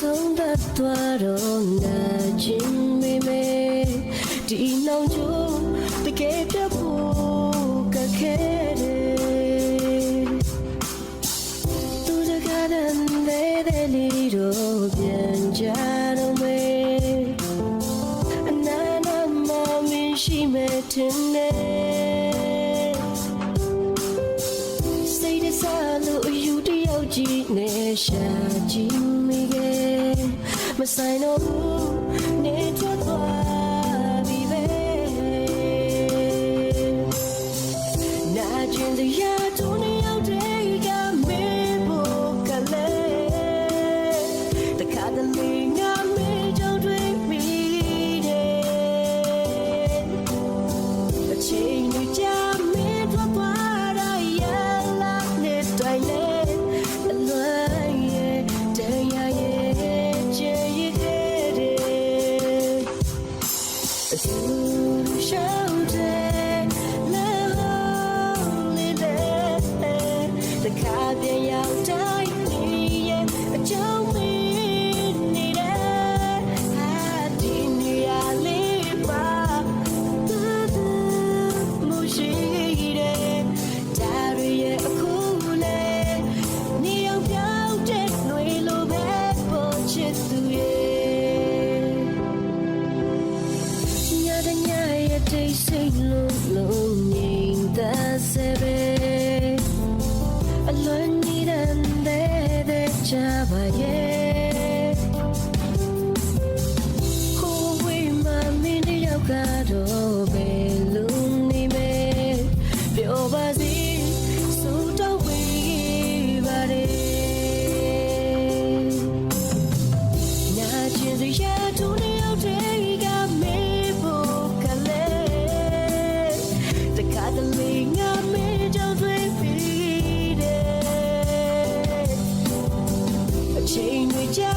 ဆုံးသတ်သွားတော့ငါချင်းမိမေဒီနှောင်ချိုးတကယ်ပြတ်ဖို့ကခဲတယ်သူတကားတဲ့တဲ့လီတို့ပြန်ကြ ရှိမဲ့တင်နေစိတ်တစားလို့အယူတယောက်ကြီးနဲ့ရှာကြည့်မိခဲ့မဆိုင်တော့ဘူးနေထွက်သွား အတူ ရဲ့တိတ်ဆိတ်လုံးလုံးငြိမ်သက်စေပဲအလွန်နေတဲ့တဲ့ချပါရဲ့ဟိုဝေးမမင်းတယောက်ကတော့ဘယ်လိုနေမဲပြောပါစီဆိုတော့ဝေးပါတယ်ညာချင်စရာတူနေရောက်တဲ့ အချိန်